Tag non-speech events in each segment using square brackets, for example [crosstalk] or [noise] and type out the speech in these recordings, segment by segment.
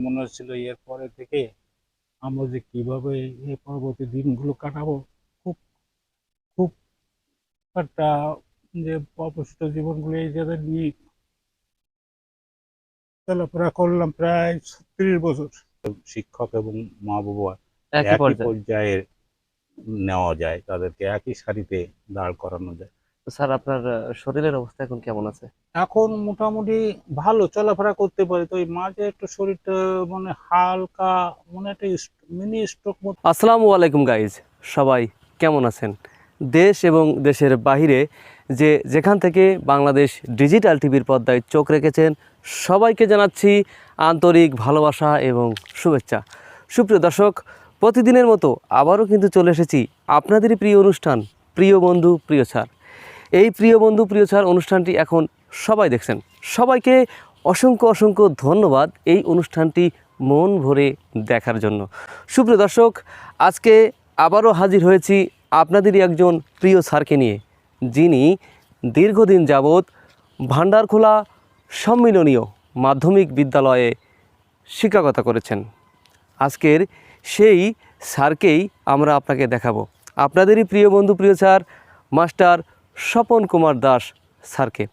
মনে হচ্ছিল এর পরে থেকে আমরা যে কীভাবে এই পরবর্তী দিনগুলো কাটাবো খুব খুব একটা যে অবশিষ্ট জীবনগুলো এই যাদের নিয়ে চলাফেরা করলাম প্রায় ছত্রিশ বছর। শিক্ষক এবং মা বাবা একই পর্যায়ে। পর্যায়ে নেওয়া যায় তাদেরকে একই সারিতে দাঁড় করানো যায়। তো স্যার আপনার শরীরের অবস্থা এখন কেমন আছে? এখন মোটামুটি ভালো চলাফেরা করতে পারে, তো এই মাঝে একটু শরীরটা মানে হালকা মানে একটা মিনি স্ট্রোক আসসালামু আলাইকুম গাইজ সবাই কেমন আছেন? দেশ এবং দেশের বাইরে যে যেখান থেকে বাংলাদেশ ডিজিটাল টিভির পর্দায় চোখ রেখেছেন, সবাইকে জানাচ্ছি আন্তরিক ভালোবাসা এবং শুভেচ্ছা। সুপ্রিয় দর্শক, প্রতিদিনের মতো আবারও কিন্তু চলে এসেছি আপনাদেরই প্রিয় অনুষ্ঠান, প্রিয় বন্ধু, প্রিয় ছাড় এই প্রিয় বন্ধু, প্রিয় ছাড় অনুষ্ঠানটি এখন সবাই দেখছেন। সবাইকে অসংখ্য অসংখ্য ধন্যবাদ এই অনুষ্ঠানটি মন ভরে দেখার জন্য। সুপ্রিয় দর্শক, আজকে আবারও হাজির হয়েছি আপনাদেরই একজন প্রিয় স্যারকে নিয়ে, যিনি দীর্ঘদিন যাবৎ ভান্ডারখোলা সম্মিলনীয় মাধ্যমিক বিদ্যালয়ে শিক্ষকতা করেছেন। আজকের সেই স্যারকেই আমরা আপনাকে দেখাবো। আপনাদেরই প্রিয় বন্ধু, প্রিয় স্যার, মাস্টার স্বপন কুমার দাস স্যারকে।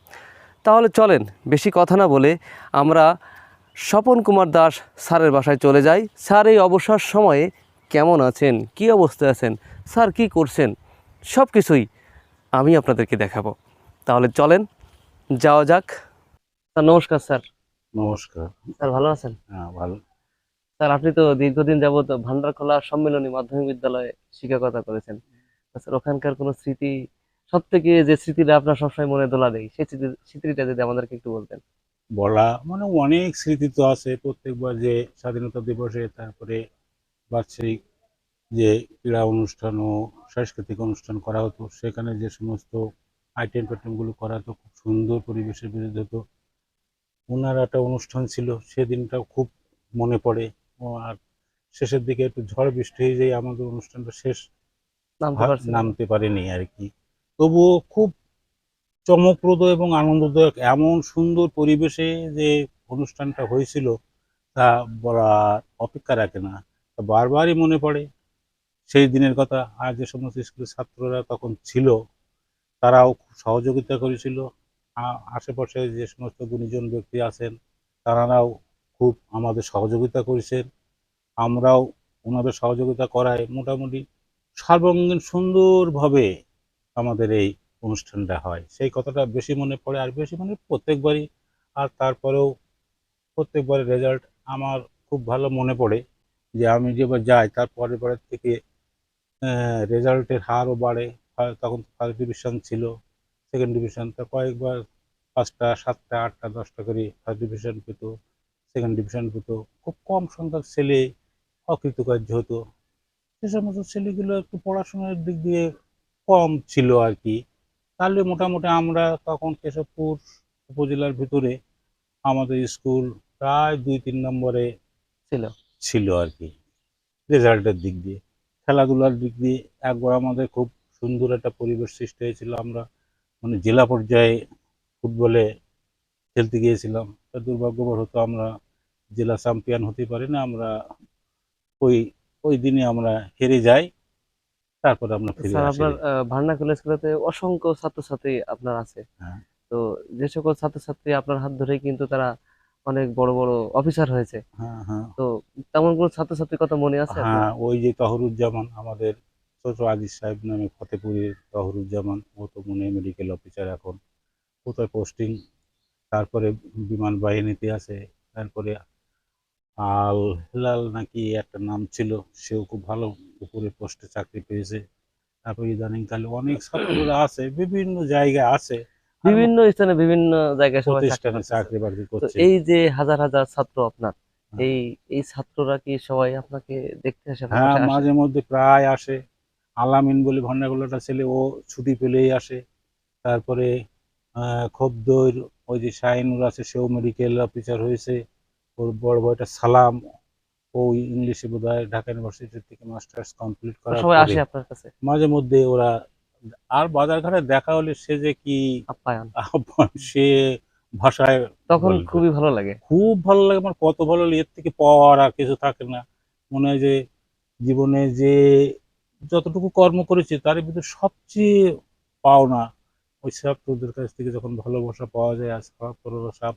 তাহলে চলেন বেশি কথা না বলে আমরা স্বপন কুমার দাস স্যারের বাসায় চলে যাই। স্যার এই অবসর সময়ে কেমন আছেন? কি অবস্থায় আছেন? স্যার কি করছেন? সব কিছুই আমি আপনাদেরকে দেখাবো। তাহলে চলেন যাওয়া যাক। স্যার নমস্কার স্যার। নমস্কার। স্যার ভালো আছেন? হ্যাঁ ভালো। স্যার আপনি তো দীর্ঘদিন যাবত ভান্ডারখোলা সম্মেলনী মাধ্যমিক বিদ্যালয়ে শিক্ষকতা করেছেন। স্যার ওখানকার কোনো স্মৃতি সব থেকে যে স্মৃতিটা আপনার সবসময় মনে দোলা দেয় সেই স্মৃতিটা যদি আমাদেরকে একটু বলতেন। বলা মানে অনেক স্মৃতি তো আছে প্রত্যেকবার যে স্বাধীনতা দিবসে তারপরে বার্ষিক যে ক্রীড়া অনুষ্ঠান ও সাংস্কৃতিক অনুষ্ঠান করা হতো সেখানে যে সমস্ত আইটেম টাইটেমগুলো করা হতো খুব সুন্দর পরিবেশের বিরুদ্ধে হতো। ওনার একটা অনুষ্ঠান ছিল সেদিনটাও খুব মনে পড়ে। আর শেষের দিকে একটু ঝড় বৃষ্টি হয়ে যায় আমাদের অনুষ্ঠানটা শেষ নামতে পারেনি আর কি। তবুও খুব চমকপ্রদ এবং আনন্দদায়ক এমন সুন্দর পরিবেশে যে অনুষ্ঠানটা হয়েছিল, তা বলার অপেক্ষা রাখে না। তা বারবারই মনে পড়ে। সেই দিনের কথা আর যে সমস্ত স্কুলের ছাত্ররা তখন ছিল, তারাও খুব সহযোগিতা করেছিল। আশেপাশে যে সমস্ত গুণীজন ব্যক্তি আছেন তারাও খুব আমাদের সহযোগিতা করেছেন। আমরাও ওনাদের সহযোগিতা করায় মোটামুটি সর্বাঙ্গীন সুন্দরভাবে আমাদের এই অনুষ্ঠানটা হয়। সেই কথাটা বেশি মনে পড়ে আর বেশি মনে প্রত্যেকবারই। আর তারপরেও প্রত্যেকবারের রেজাল্ট আমার খুব ভালো মনে পড়ে যে আমি যেবার যাই, তার পরের পরের থেকে রেজাল্টের হারও বাড়ে। তখন ফার্স্ট ডিভিশন ছিল সেকেন্ড ডিভিশন তা কয়েকবার পাঁচটা, সাতটা, আটটা, দশটা করে ফার্স্ট ডিভিশন পেত সেকেন্ড ডিভিশন পেত। খুব কম সংখ্যক ছেলে অকৃতকার্য হতো। সে সমস্ত ছেলেগুলো একটু পড়াশোনার দিক দিয়ে কম ছিল আর কি। তাহলে মোটামুটি আমরা তখন কেশবপুর উপজেলার ভিতরে আমাদের স্কুল প্রায় দুই তিন নম্বরে ছিল। ছিল আর কি রেজাল্টের দিক দিয়ে। খেলাধুলার দিক দিয়ে একবার আমাদের খুব সুন্দর একটা পরিবেশ সৃষ্টি হয়েছিল। আমরা মানে জেলা পর্যায়ে ফুটবলে খেলতে গিয়েছিলাম। তা দুর্ভাগ্যবশ হতো আমরা জেলা চ্যাম্পিয়ন হতে পারি না। আমরা ওই ওই দিনে আমরা হেরে যাই। তারপর আমরা ফিরে স্যার আসি আপনার ভান্ডারখোলা স্কুলেতে অসংখ্য ছাত্রছাত্রী আপনার আছে। হ্যাঁ। তো যে সকল ছাত্রছাত্রী আপনার হাত ধরে কিন্তু তারা অনেক বড় বড় অফিসার হয়েছে। হ্যাঁ হ্যাঁ। তো তেমন কোনো ছাত্রছাত্রীর কথা মনে আছে হ্যাঁ ওই যে তহরুজ্জামান আমাদের ছোট আজিজ সাহেব নামে ফতেপুরের তহরুজ্জামান ও তো মনে মেডিকেল অফিসার এখন। কোথায় পোস্টিং তারপরে বিমান বাহিনীতে আছে তারপরে আল হেলাল নাকি একটা নাম ছিল সেও খুব ভালো উপরে পোস্টে চাকরি পেয়েছে। তারপরে ইদানিংকালে অনেক ছাত্ররা আছে বিভিন্ন জায়গায় আছে বিভিন্ন স্থানে বিভিন্ন জায়গায় প্রতিষ্ঠানে চাকরি বাকরি করছে। এই যে হাজার হাজার ছাত্র আপনার হ্যাঁ। এই এই ছাত্ররা কি সবাই আপনাকে দেখতে আসে হ্যাঁ মাঝে মধ্যে প্রায় আসে। আলামিন বলে ভন্ডারগোলাটা ছেলে ও ছুটি পেলেই আসে। তারপরে খোবদৈর ওই যে শাহিনুর আছে সেও মেডিকেল অফিসার হয়েছে। ওর বড় বড়টা সালাম ও ইংলিশে বোধ হয় ঢাকা ইউনিভার্সিটি থেকে মাস্টার্স কমপ্লিট তো করার সবাই আসে আপনার কাছে? মাঝে মধ্যে ওরা আর বাজারঘাটে দেখা হলে সে যে কি আপ্যায়ন। সে ভাষায় তখন খুবই ভালো লাগে। খুব ভালো লাগে আমার কত ভালো লাগে এর থেকে পাওয়ার আর কিছু থাকে না। মনে হয় যে জীবনে যে যতটুকু কর্ম করেছি তার ভিতরে সবচেয়ে পাওনা ওই ছাত্রদের কাছ থেকে যখন ভালোবাসা পাওয়া যায় আর ভালোবাসা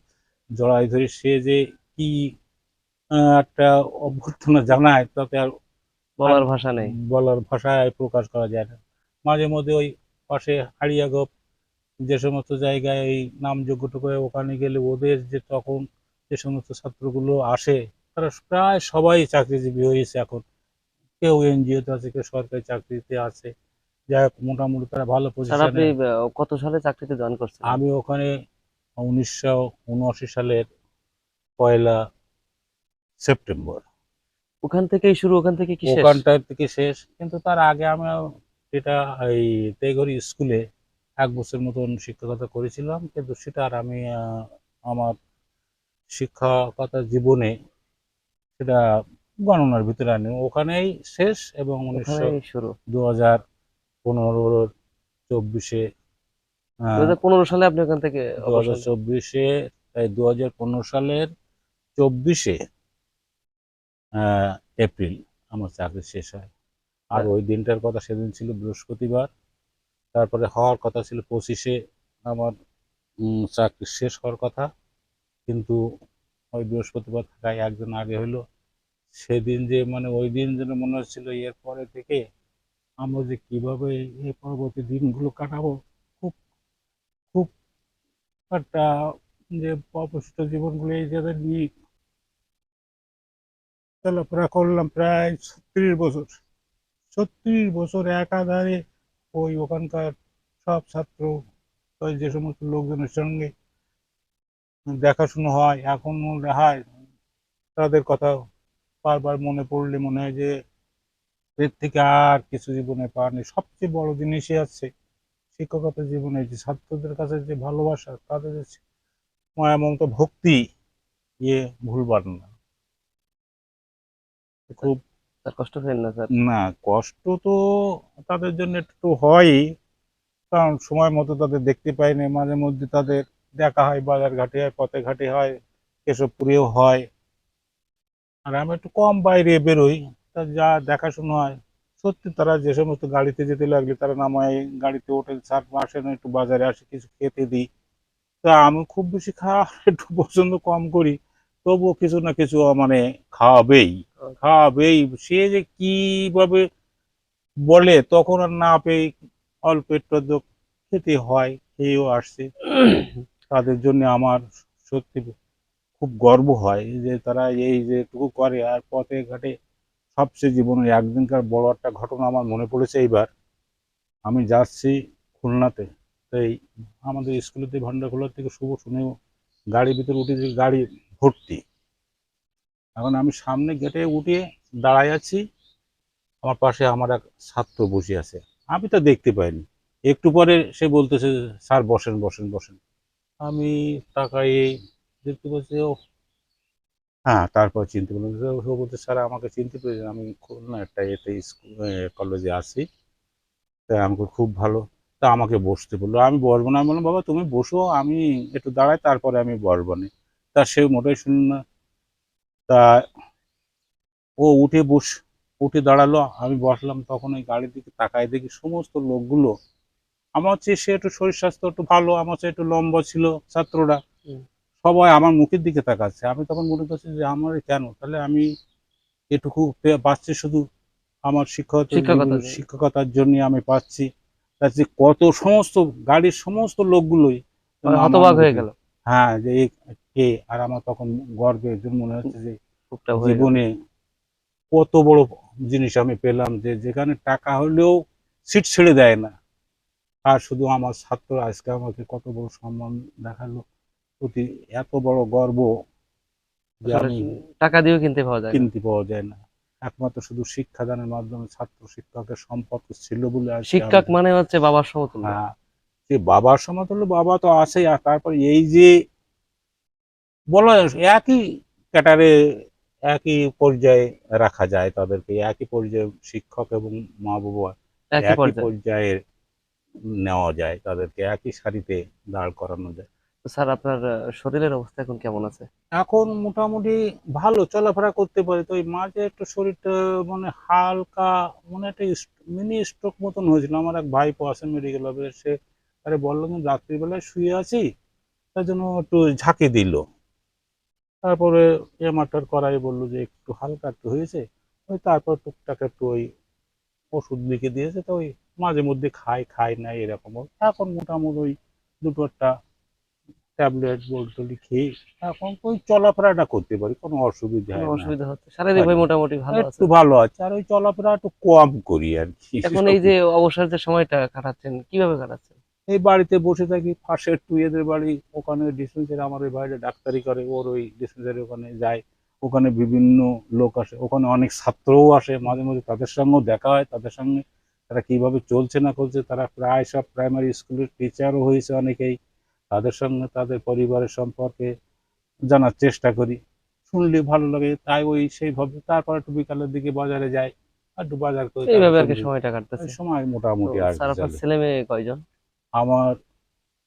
জড়াই ধরে সে যে কি একটা অভ্যর্থনা জানায় তাতে আর বলার ভাষা নেই। বলার ভাষায় প্রকাশ করা যায় না। মাঝে মধ্যে ওই পাশে হাড়িয়াগপ যে সমস্ত জায়গায় এই নামযোগ্য করে ওখানে গেলে ওদের যে তখন যে সমস্ত ছাত্রগুলো আসে তারা প্রায় সবাই চাকরিজীবী হয়েছে এখন। কেউ এনজিওতে আছে কেউ সরকারি চাকরিতে আছে। যাই হোক মোটামুটি তারা ভালো পজিশনে কত সালে চাকরিতে জয়েন করছেন আমি ওখানে উনিশশো উনআশি সালের পয়লা সেপ্টেম্বর। ওখান থেকেই শুরু ওখান থেকে কি শেষ? ওখানটার থেকে শেষ কিন্তু তার আগে আমি যেটা এই তেগরি স্কুলে এক বছর মতন শিক্ষকতা করেছিলাম কিন্তু সেটা আর আমি আমার শিক্ষকতা জীবনে সেটা গণনার ভিতরে আনি ওখানেই শেষ এবং উনিশশো শুরু। দু হাজার পনেরোর চব্বিশে দু হাজার পনেরো সালে আপনি ওখান থেকে দু হাজার চব্বিশে তাই দু হাজার পনেরো সালের চব্বিশে এপ্রিল আমার চাকরি শেষ হয়। আর ওই দিনটার কথা সেদিন ছিল বৃহস্পতিবার। তারপরে হওয়ার কথা ছিল পঁচিশে আমার চাকরি শেষ হওয়ার কথা। কিন্তু ওই বৃহস্পতিবার থাকায় একজন আগে হলো সেদিন যে মানে ওই দিন যেন মনে হচ্ছিল এর পরে থেকে আমরা যে কীভাবে এই পরবর্তী দিনগুলো কাটাবো, খুব খুব একটা যে অবশিষ্ট জীবনগুলো এই যাদের নিয়ে চলাফেরা করলাম প্রায় ছত্রিশ বছর। ছত্রিশ বছর একাধারে ওই ওখানকার সব ছাত্র যে সমস্ত লোকজনের সঙ্গে দেখাশুনো হয়, এখন হয় তাদের কথা বারবার মনে পড়লে মনে হয় যে এর থেকে আর কিছু জীবনে পাওয়ানি সবচেয়ে বড় জিনিসই আছে শিক্ষকতা জীবনে, যে ছাত্রদের কাছে যে ভালোবাসা, তাদের মমতা ভক্তি ইয়ে ভুলবার না। খুব কষ্ট না স্যার? না কষ্ট তো তাদের জন্য একটু হয়ই কারণ সময় মতো তাদের দেখতে পাই না মাঝে মধ্যে তাদের দেখা হয় বাজার ঘাটে হয় পথে ঘাটে হয় কেশবপুরেও হয়। আর আমি একটু কম বাইরে বেরোই তা যা দেখাশোনা হয় সত্যি তারা যে সমস্ত গাড়িতে যেতে লাগলে তারা নামায় গাড়িতে ওঠে স্যার আসেন একটু বাজারে আসে কিছু খেতে দিই। তা আমি খুব বেশি খাওয়া [laughs] একটু পছন্দ কম করি তবুও কিছু না কিছু মানে খাওয়াবেই। খাওয়াবেই সে যে কীভাবে বলে তখন আর না পেয়ে অল্প একটু খেতে হয় খেয়েও আসছে। তাদের জন্য আমার সত্যি খুব গর্ব হয় যে তারা এই যেটুকু করে আর পথে ঘাটে সবচেয়ে জীবনের একদিনকার বড় একটা ঘটনা আমার মনে পড়েছে এইবার। আমি যাচ্ছি খুলনাতে। তাই আমাদের স্কুলেতে ভান্ডারখোলার থেকে শুভ শুনেও গাড়ির ভিতরে উঠে যে গাড়ি ভর্তি। এখন আমি সামনে গেটে উঠে দাঁড়ায় আছি। আমার পাশে আমার এক ছাত্র বসে আছে। আমি তা দেখতে পাইনি। একটু পরে সে বলতেছে, স্যার, বসেন বসেন বসেন। আমি তাকাই দেখতে পাচ্ছি ও হ্যাঁ তারপর চিনতে পারলাম ও বলতে স্যার, আমাকে চিনতে পেরেছেন। আমি খুলনা একটা এতে স্কুল কলেজে আছি। তাই আমাকে খুব ভালো তা আমাকে বসতে বলল। আমি বসবো না। আমি বললাম বাবা তুমি বসো আমি একটু দাঁড়াই তারপরে আমি বসবো না। তা সে মোটাই শুনল না। তা ও উঠে বস উঠে দাঁড়াল। আমি বসলাম তখন ওই গাড়ির দিকে তাকায় দেখি সমস্ত লোকগুলো আমার চেয়ে সে একটু শরীর স্বাস্থ্য একটু ভালো আমার চেয়ে একটু লম্বা ছিল ছাত্ররা। সবাই আমার মুখের দিকে তাকাচ্ছে। আমি তখন মনে করছি যে আমার কেন? তাহলে আমি এটুকু পাচ্ছি শুধু আমার শিক্ষক শিক্ষকতার জন্য আমি পাচ্ছি। যে কত সমস্ত গাড়ির সমস্ত লোকগুলোই মানে হতবাক হয়ে গেল। হ্যাঁ যে কে আর আমার তখন গর্বের জন্য মনে হচ্ছে যে জীবনে কত বড় জিনিস আমি পেলাম যে যেখানে টাকা হলেও সিট ছেড়ে দেয় না। আর শুধু আমার ছাত্র আজকে আমাকে কত বড় সম্মান দেখাল প্রতি এত বড় গর্ব যে আমি টাকা দিয়েও কিনতে পাওয়া যায় কিনতে পাওয়া যায় না। একমাত্র শুধু শিক্ষাদানের মাধ্যমে ছাত্র শিক্ষকের সম্পর্ক ছিল বলে শিক্ষক মানে হচ্ছে বাবার সমতুল্য। হ্যাঁ বাবার সমতুল্য বাবা তো আছেই আর তারপর এই যে বলা একই ক্যাটারে একই পর্যায়ে রাখা যায় তাদেরকে একই পর্যায়ে শিক্ষক এবং মা বাবা একই পর্যায়ে নেওয়া যায় তাদেরকে একই সারিতে দাঁড় করানো যায়। স্যার, আপনার শরীরের অবস্থা এখন কেমন আছে? এখন মোটামুটি ভালো, চলাফেরা করতে পারি। তো ওই মাঝে একটু শরীরটা মানে হালকা মানে একটা মিনি স্ট্রোক মতন হয়েছিল। আমার এক ভাইপো আছে মেডিকেল অফিসে সে আরে বলল যে, রাত্রিবেলায় শুয়ে আছি। তার জন্য একটু ঝাঁকি দিল। তারপরে এমআরটার করাই বলল যে, একটু হালকা একটু হয়েছে। ওই তারপর টুকটাক একটু ওই ওষুধ লিখে দিয়েছে। তো ওই মাঝে মধ্যে খাই খাই না, এরকম। এখন মোটামুটি ওই দুটো একটা ট্যাবলেট বলটলি খেয়ে এখন ওই চলাফেরাটা করতে পারি কোনো অসুবিধা হয় অসুবিধা হচ্ছে শারীরিকভাবে হয়। মোটামুটি ভালো আছে। একটু ভালো আছে আর ওই চলাফেরা একটু কম করি আর কি। এখন এই যে অবসর যে সময়টা কাটাচ্ছেন কীভাবে কাটাচ্ছেন? এই বাড়িতে বসে থাকি পাশে একটু এদের বাড়ি ওখানে ডিসপেন্সারি আমার ওই বাইরে ডাক্তারি করে ওর ওই ডিসপেন্সারি ওখানে যায়। ওখানে বিভিন্ন লোক আসে ওখানে অনেক ছাত্রও আসে মাঝে মাঝে তাদের সঙ্গেও দেখা হয় তাদের সঙ্গে তারা কীভাবে চলছে না করছে তারা প্রায় সব প্রাইমারি স্কুলের টিচারও হয়েছে অনেকেই। তাদের সঙ্গে তাদের পরিবারের সম্পর্কে জানার চেষ্টা করি। শুনলে ভালো লাগে তাই ওই সেইভাবে তারপর একটু বিকালের দিকে বাজারে যাই আর একটু বাজার করে এইভাবে আর কি সময়টা কাটতেছে? সময় মোটামুটি আর স্যার আপনার ছেলে মেয়ে কয়জন? আমার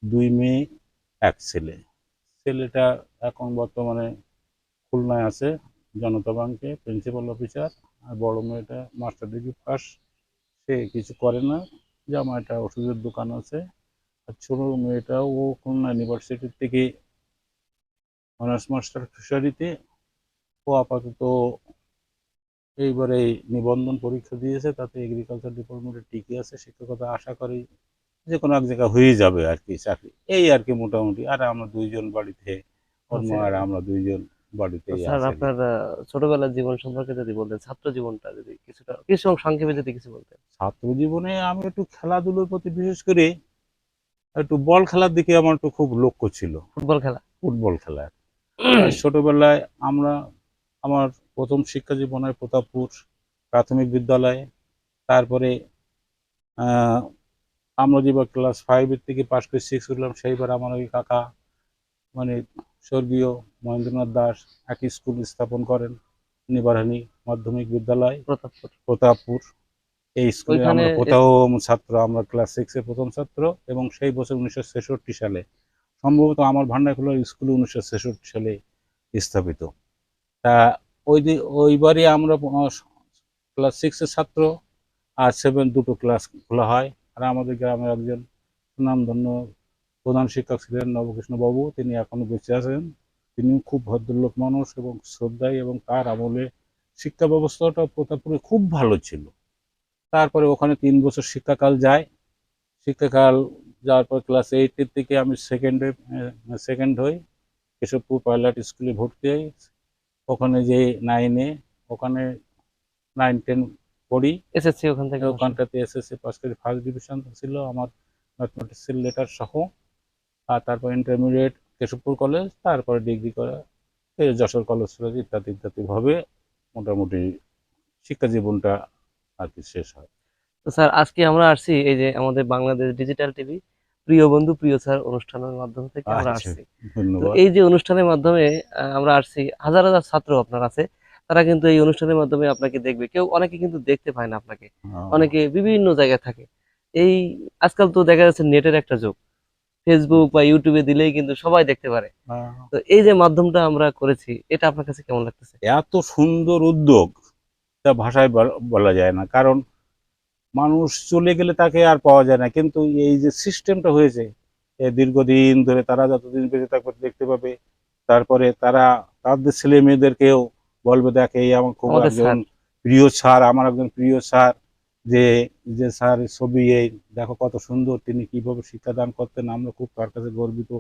দুই মেয়ে এক ছেলে। ছেলেটা এখন বর্তমানে খুলনায় আছে জনতা ব্যাংকে প্রিন্সিপাল অফিসার আর বড় মেয়েটা মাস্টার ডিগ্রি পাস। সে কিছু করে না জামাইটা ওষুধের দোকান আছে। আর ছোট মেয়েটা ও খুলনা ইউনিভার্সিটি থেকে অনার্স মাস্টার ফিশারিতে ও আপাতত এইবারে নিবন্ধন পরীক্ষা দিয়েছে তাতে এগ্রিকালচার ডিপার্টমেন্টে টিকে আছে শিক্ষকতা আশা করি যে কোনো এক জায়গায় হয়ে যাবে আর কি চাকরি। এই আর কি মোটামুটি। আর আমরা দুইজন বাড়িতে ওর মা আর আমরা দুইজন তো বাড়িতেই স্যার আপনার ছোটবেলার জীবন সম্পর্কে যদি বলতেন ছাত্র জীবনটা যদি কিছুটা কিছু সংক্ষেপে যদি কিছু বলতেন। ছাত্র জীবনে আমি একটু খেলাধুলোর প্রতি বিশেষ করে একটু বল খেলার দিকে আমার একটু খুব লক্ষ্য ছিল। ফুটবল খেলা? ফুটবল খেলার ছোটবেলায় আমরা আমার প্রথম শিক্ষা জীবন হয় প্রতাপপুর প্রাথমিক বিদ্যালয়ে তারপরে আমরা যেবার ক্লাস ফাইভের থেকে পাশ করে সিক্স উঠলাম সেইবার আমার ওই কাকা মানে স্বর্গীয় মহেন্দ্রনাথ দাস একই স্কুল স্থাপন করেন নিবারহানি মাধ্যমিক বিদ্যালয় প্রতাপপুর। প্রতাপপুর। এই স্কুলে আমরা প্রথম ছাত্র আমরা ক্লাস সিক্সে প্রথম ছাত্র এবং সেই বছর উনিশশো ছেষট্টি সালে সম্ভবত আমার ভান্ডারখোলা স্কুল উনিশশো ছেষট্টি সালে স্থাপিত। তা ওই ওইবারই আমরা ক্লাস সিক্সের ছাত্র আর সেভেন দুটো ক্লাস খোলা হয়। আর আমাদের গ্রামের একজন সুনামধন্য প্রধান শিক্ষক ছিলেন নবকৃষ্ণ বাবু তিনি এখনও বেঁচে আছেন। তিনি খুব ভদ্রলোক মানুষ এবং শ্রদ্ধায় এবং তার আমলে শিক্ষা ব্যবস্থাটা প্রতাপপুরে খুব ভালো ছিল। তারপরে ওখানে তিন বছর শিক্ষাকাল যায়। শিক্ষাকাল যাওয়ার পর ক্লাস এইটের থেকে আমি সেকেন্ডে সেকেন্ড হই। কেশবপুর পাইলট স্কুলে ভর্তি হই। ওখানে যে নাইনে ওখানে নাইন টেন পড়ি। এসএসসি ওখান থেকে ওখানটাতে এসএসসি পাস করে। ফার্স্ট ডিভিশন ছিল আমার ম্যাথমেটিক্সের লেটার সহ। আর তারপর ইন্টারমিডিয়েট কেশবপুর কলেজ তারপরে ডিগ্রি করা যশোর কলেজ কলেজ ইত্যাদি ইত্যাদিভাবে মোটামুটি শিক্ষা জীবনটা আর কি শেষ হয়। তো স্যার আজকে আমরা আসছি এই যে আমাদের বাংলাদেশ ডিজিটাল টিভি প্রিয় বন্ধু প্রিয় স্যার অনুষ্ঠানের মাধ্যম থেকে আমরা আচ্ছা, আসছি। ধন্যবাদ। এই যে অনুষ্ঠানের মাধ্যমে আমরা আসছি হাজার হাজার ছাত্র আপনার আছে তারা কিন্তু এই অনুষ্ঠানের মাধ্যমে আপনাকে দেখবে। কেউ অনেকে কিন্তু দেখতে পায় না আপনাকে। অনেকে বিভিন্ন জায়গায় থাকে। এই আজকাল তো দেখা যাচ্ছে নেটের একটা যুগ। ফেসবুক বা ইউটিউবে দিলেই কিন্তু সবাই দেখতে পারে। তো এই যে মাধ্যমটা আমরা করেছি এটা আপনার কাছে কেমন লাগতেছে? এত সুন্দর উদ্যোগ। তা ভাষায় বল- যায় না। কারণ মানুষ চলে গেলে তাকে আর পাওয়া যায় না। কিন্তু এই যে সিস্টেমটা হয়েছে দীর্ঘদিন ধরে তারা যতদিন বেঁচে থাকবে দেখতে পাবে। তারপরে তারা তাদের ছেলে মেয়েদেরকেও বলবে দেখ এই আমার খুব একজন প্রিয় স্যার আমার একজন প্রিয় স্যার যে যে স্যার ছবি এই দেখো কত সুন্দর তিনি কীভাবে শিক্ষাদান করতেন আমরা খুব তার কাছে গর্বিত।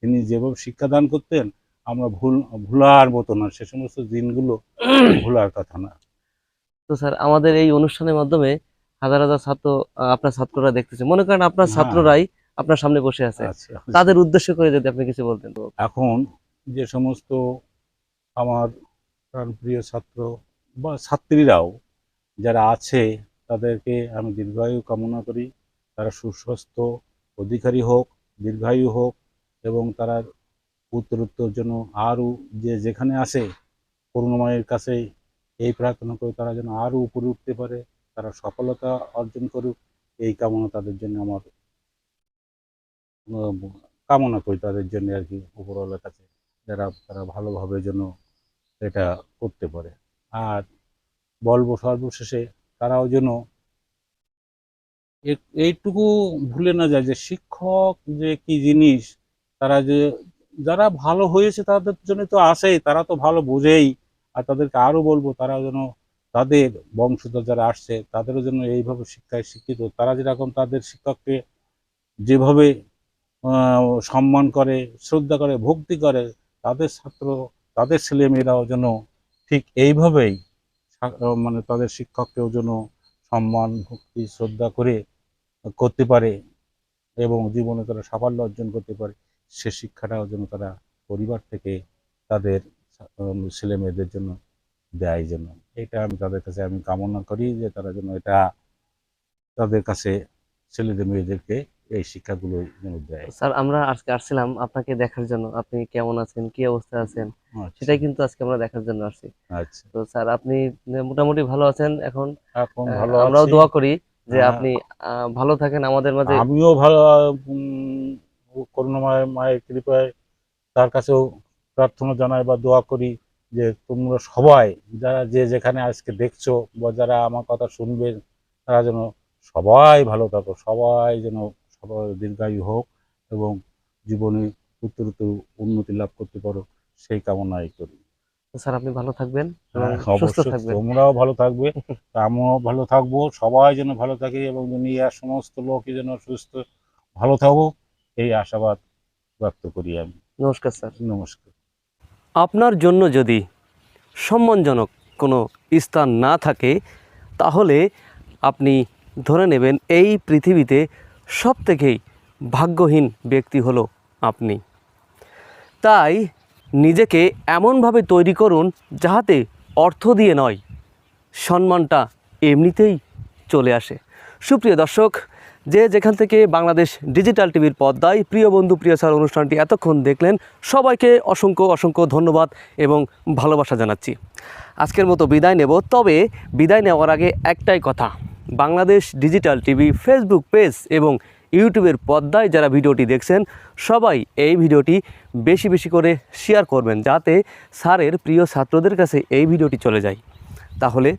তিনি যেভাবে শিক্ষাদান করতেন আমরা ভুল ভুলার মতো না। সে সমস্ত দিনগুলো ভুলার কথা না। তো স্যার আমাদের এই অনুষ্ঠানের মাধ্যমে হাজার হাজার ছাত্র আপনার ছাত্ররা দেখতেছে। মনে করেন আপনার হ্যাঁ। ছাত্ররাই আপনার সামনে বসে আছে। আচ্ছা তাদের উদ্দেশ্য করে যদি আপনি কিছু বলতেন। এখন যে সমস্ত আমার প্রাণপ্রিয় ছাত্র বা ছাত্রীরাও যারা আছে তাদেরকে আমি দীর্ঘায়ু কামনা করি। তারা সুস্বাস্থ্য অধিকারী হোক দীর্ঘায়ু হোক এবং তারা উত্তরোত্তর জন্য আরও যে যেখানে আছে করুণাময়ের কাছে এই প্রার্থনা করি তারা যেন আরও উপরে উঠতে পারে, তারা সফলতা অর্জন করুক, এই কামনা তাদের জন্য আমার কামনা করি তাদের জন্য আর কি উপরওয়ালার কাছে, যারা, তারা ভালোভাবে যেন এটা করতে পারে। আর বলব সর্বশেষে তারাও যেন এইটুকু ভুলে না যায় যে শিক্ষক যে কি জিনিস, তারা যে, যারা ভালো হয়েছে তাদের জন্য তো আসেই, তারা তো ভালো বোঝেই। আর তাদেরকে আরও বলব তারা যেন তাদের বংশধর যারা আসছে, তাদেরও যেন এইভাবে শিক্ষায় শিক্ষিত। তারা যেরকম তাদের শিক্ষককে যেভাবে সম্মান করে, শ্রদ্ধা করে, ভক্তি করে, তাদের ছাত্র, তাদের ছেলেমেয়েরাও যেন ঠিক এইভাবেই মানে তাদের শিক্ষককেও যেন সম্মান, ভক্তি, শ্রদ্ধা করে করতে পারে এবং জীবনে তারা সাফল্য অর্জন করতে পারে, সে শিক্ষাটাও যেন তারা পরিবার থেকে তাদের ছেলে মেয়েদের জন্য দেয় যেন। এটা আমি তাদের কাছে আমি কামনা করি যে তারা যেন এটা তাদের কাছে ছেলেদের মেয়েদেরকে এই শিক্ষাগুলো যেন দেয়। স্যার আমরা আজকে আসছিলাম আপনাকে দেখার জন্য। আপনি কেমন আছেন? কি অবস্থায় আছেন? আচ্ছা, সেটাই কিন্তু আজকে আমরা দেখার জন্য আসছি। আচ্ছা। তো স্যার আপনি মোটামুটি ভালো আছেন এখন? এখন ভালো আমরাও। দোয়া করি যে হ্যাঁ। আপনি ভালো থাকেন আমাদের মাঝে। আমিও ভালো করুণাময় মায়ের কৃপায় তার কাছেও প্রার্থনা জানাই বা দোয়া করি যে তোমরা সবাই যারা যে যেখানে আজকে দেখছ বা যারা আমার কথা শুনবে তারা যেন সবাই ভালো থাকো সবাই যেন সবাই দীর্ঘায়ু হোক এবং জীবনে উত্তর উত্তরোত্তর উন্নতি লাভ করতে পারো সেই কামনাই করি। স্যার আপনি ভালো থাকবেন হ্যাঁ, সুস্থ থাকবেন। তোমরাও ভালো থাকবে আমিও ভালো থাকব সবাই যেন ভালো থাকে এবং দুনিয়ার সমস্ত লোকই যেন সুস্থ ভালো থাকুক এই আশাবাদ ব্যক্ত করি আমি। নমস্কার স্যার। নমস্কার। আপনার জন্য যদি সম্মানজনক কোনো স্থান না থাকে, তাহলে আপনি ধরে নেবেন এই পৃথিবীতে সব থেকেই ভাগ্যহীন ব্যক্তি হলো আপনি। তাই নিজেকে এমনভাবে তৈরি করুন যাহাতে অর্থ দিয়ে নয়, সম্মানটা এমনিতেই চলে আসে। সুপ্রিয় দর্শক যে যেখান থেকে বাংলাদেশ ডিজিটাল টিভির পর্দায় প্রিয় বন্ধু প্রিয় স্যার অনুষ্ঠানটি এতক্ষণ দেখলেন, সবাইকে অসংখ্য অসংখ্য ধন্যবাদ এবং ভালোবাসা জানাচ্ছি। আজকের মতো বিদায় নেব, তবে বিদায় নেওয়ার আগে একটাই কথা, Bangladesh digital TV Facebook page এবং ইউটিউবের পর্দায় যারা ভিডিওটি দেখছেন, সবাই এই ভিডিওটি বেশি বেশি করে শেয়ার করবেন যাতে স্যারের প্রিয় ছাত্রদের কাছে এই ভিডিওটি চলে যায়। তাহলে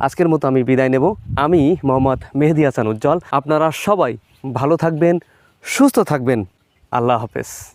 আজকের মতো আমি বিদায় নেব। আমি মোহাম্মদ মেহেদি হাসান উজ্জ্বল। আপনারা সবাই ভালো থাকবেন, সুস্থ থাকবেন। আল্লাহ হাফেজ।